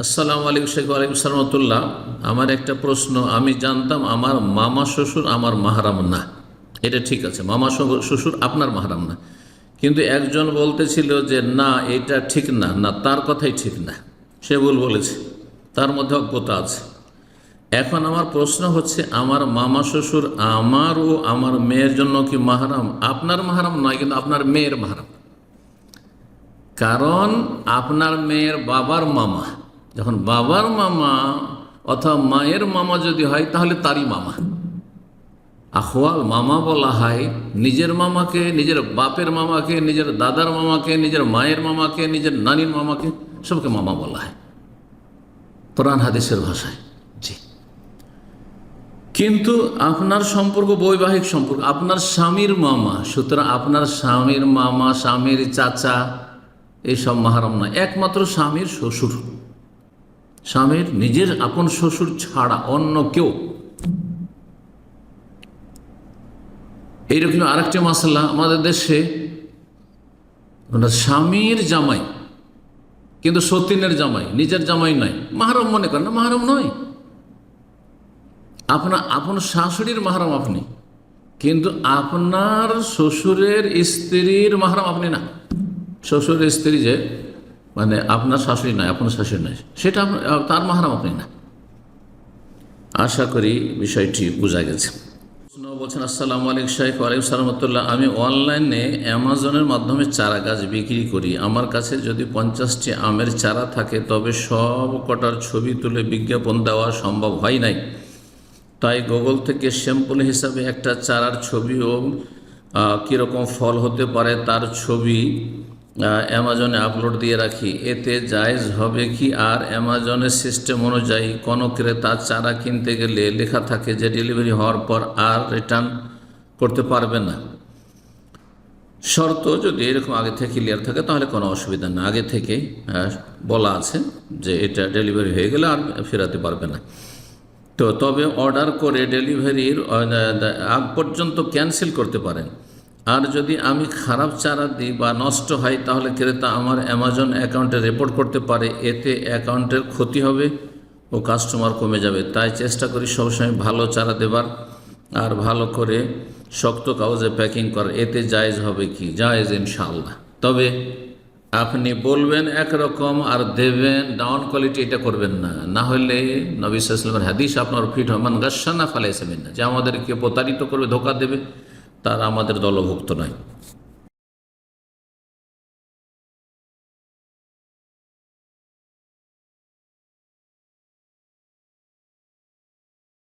আসসালামু আলাইকুম শেখ ওয়ালাইকুম সালামতুল্লাহ আমার একটা প্রশ্ন, আমি জানতাম আমার মামা শ্বশুর আমার মাহারাম না। এটা ঠিক আছে, মামা শ্বশুর- শ্বশুর আপনার মাহারাম না। কিন্তু একজন বলতেছিল যে, না, এটা ঠিক না না, তার কথাই ঠিক না। সে ভুল বলেছে, তার মধ্যে অজ্ঞতা আছে। এখন আমার প্রশ্ন হচ্ছে, আমার মামা শ্বশুর আমার ও আমার মেয়ের জন্য কি মাহারাম? আপনার মাহারাম নয়, কিন্তু আপনার মেয়ের মাহারাম। কারণ আপনার মেয়ের বাবার মামা যখন বাবার মামা অথবা মায়ের মামা যদি হয়, তাহলে তারই মামা। আখওয়াল মামা বলা হয়, নিজের মামাকে, নিজের বাপের মামাকে, নিজের দাদার মামাকে, নিজের মায়ের মামাকে, নিজের নানির মামাকে, সবকে মামা বলা হয়। কোরআন হাদিসের ভাষায়, জি। কিন্তু আপনার সম্পর্ক বৈবাহিক সম্পর্ক, আপনার স্বামীর মামা, সুতরাং আপনার স্বামীর মামা, স্বামীর চাচা এইসব মাহারাম নয়, একমাত্র স্বামীর শ্বশুর। স্বামীর নিজের আপন শ্বশুর ছাড়া অন্য কেউ। এইরকম আরেকটি মশলা আমাদের দেশে স্বামীর জামাই, কিন্তু সতীনের জামাই, নিজের জামাই নয়। মাহারম মনে করেন না, মাহারম নয়। আপনার আপন শাশুড়ির মাহারম আপনি, কিন্তু আপনার শ্বশুরের স্ত্রীর মাহারম আপনি না। শ্বশুরের স্ত্রী যে মানে আপনার শাশুড়ি নয় আপনার শাশুড়ি নয় সেটা তার মাহারাম আপনি না। আশা করি বিষয়টি বোঝা গেছে। বলছেন, আসসালামু আলাইকুম শাহেখ ওয়ালাইকুম সালামতুল্লাহ আমি অনলাইনে অ্যামাজনের মাধ্যমে চারা গাছ বিক্রি করি। আমার কাছে যদি পঞ্চাশটি আমের চারা থাকে, তবে সব কটার ছবি তুলে বিজ্ঞাপন দেওয়া সম্ভব হয় নাই। তাই গুগল থেকে স্যাম্পল হিসাবে একটা চারার ছবি ও কীরকম ফল হতে পারে তার ছবি অ্যামাজনে আপলোড দিয়ে রাখি। এতে জায়জ হবে কি? আর অ্যামাজনের সিস্টেম অনুযায়ী কোনো ক্রেতা চারা কিনতে গেলে লেখা থাকে যে ডেলিভারি হওয়ার পর আর রিটার্ন করতে পারবে না। শর্ত যদি এরকম আগে থেকে ক্লিয়ার থাকে, তাহলে কোনো অসুবিধা না। আগে থেকে বলা আছে যে এটা ডেলিভারি হয়ে গেলে আর ফেরাতে পারবে না। তো তবে অর্ডার করে ডেলিভারির আগ পর্যন্ত ক্যান্সেল করতে পারেন। আর যদি আমি খারাপ চারা দিই বা নষ্ট হয়, তাহলে ক্রেতা আমার অ্যামাজন অ্যাকাউন্টে রিপোর্ট করতে পারে, এতে অ্যাকাউন্টের ক্ষতি হবে ও কাস্টমার কমে যাবে। তাই চেষ্টা করি সবসময় ভালো চারা দেবার আর ভালো করে শক্ত কাগজে প্যাকিং করার। এতে জায়েজ হবে কি? জায়েজ ইনশাল্লাহ তবে আপনি বলবেন একরকম আর দেবেন ডাউন কোয়ালিটি এটা করবেন না। না হলে নবী সাল্লামের হাদিস আপনার ফিট হয়। মান গাসানা ফালাইসেবেন না যে আমাদেরকে প্রতারিত করবে, ধোকা দেবে। তার আমাদের দলভুক্ত নয়।